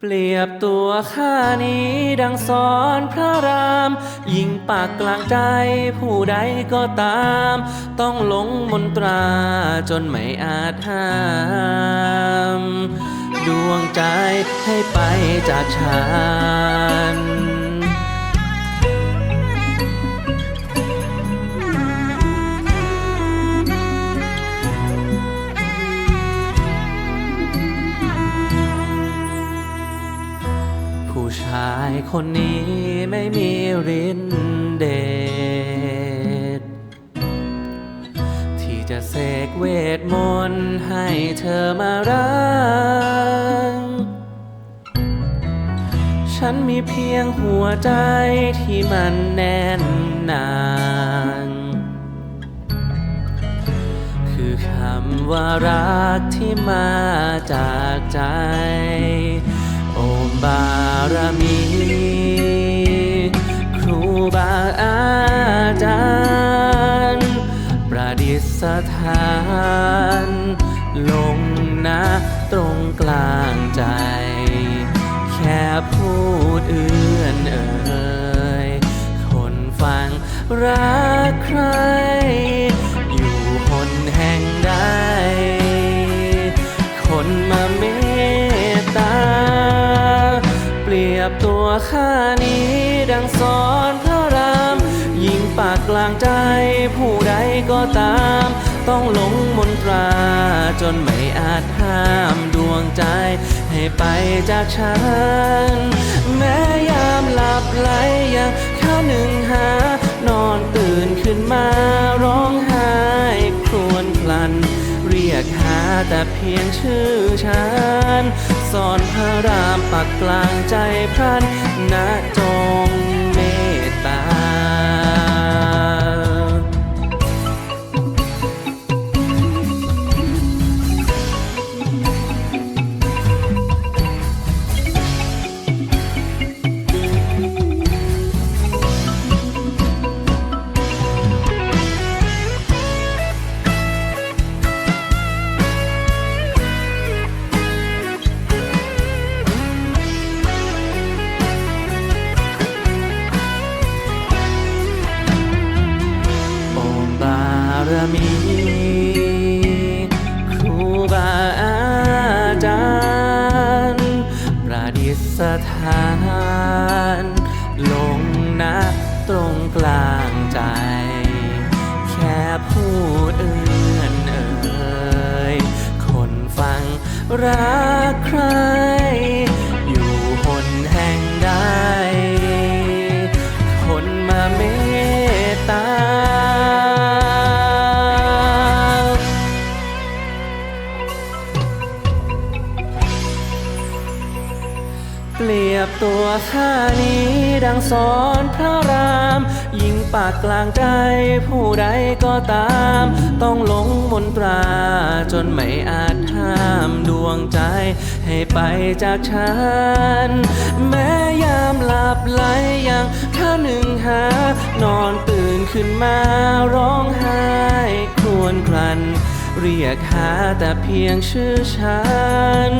เปรียบตัวข้านี้ดังสอนพระราม ยิงปากกลางใจผู้ใดก็ตาม ต้องหลงมนตราจนไม่อาจห้าม ดวงใจให้ไปจากฉัน คนนี้ไม่มีรินเดชที่จะเสกเวทมนต์ให้เธอมารัก ฉันมีเพียงหัวใจที่มันแน่นหนานคือคำว่ารักที่มาจากใจ บารมี ครูบาอาจารย์ ประดิษฐาน ลงนะตรงกลางใจ แค่พูดเอื้อนเอ่ยคนฟังรักใคร ยบตัวข้านี้ดังสอนพระราม ยิงปากกลางใจผู้ใดก็ตาม ต้องหลงมนตราจนไม่อาจห้ามดวงใจ ให้ไปจากฉัน แม้ยามหลับไหลยังข้าหนึ่งหานอนตื่นขึ้นมา ยกหาแต่เพียงชื่อฉันสอนพระรามปักกลางใจพระนนะจงารมี ครูบาอาจารย์ ประดิษฐาน ลงนะตรงกลางใจ แค่พูดเอื้อนเอ่ยคนฟังรักใคร เปรียบตัวข้านี้ดังสอนพระราม ยิงปากกลางใจผู้ใดก็ตาม ต้องหลงมนตราจนไม่อาจห้ามดวงใจ ให้ไปจากฉัน แม้ยามหลับไหลยังข้าหนึ่งหานอนตื่นขึ้นมาร้องไห้ครวญครัน เรียกหาแต่เพียงชื่อฉัน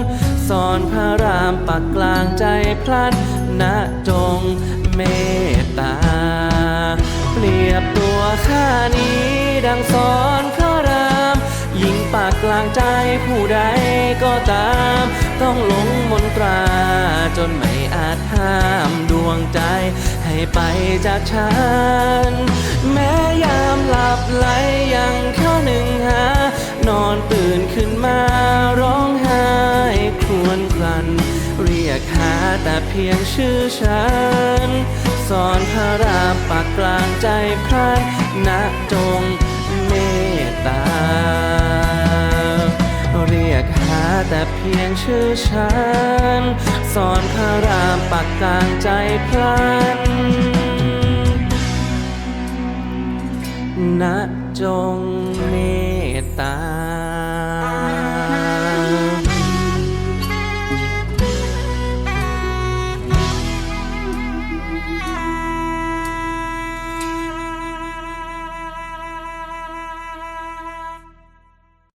สอนพระรามปักกลางใจพลัดนะจงเมตตา เปรียบตัวข้านี้ดังสอนพระราม ยิงปากกลางใจผู้ใดก็ตาม ต้องหลงมนตราจนไม่อาจห้ามดวงใจ ให้ไปจากฉัน แม้ยามหลับไหลยังเข้าหนึ่งหา อนตื่นขึ้นมาร้องไห้ครวญครัน เรียกหาแต่เพียงชื่อฉันสอนพระรามปักกลางใจพรันนะจงเมตตา เรียกหาแต่เพียงชื่อฉันสอนพระรามปักกลางใจพลันณจงเม ตตา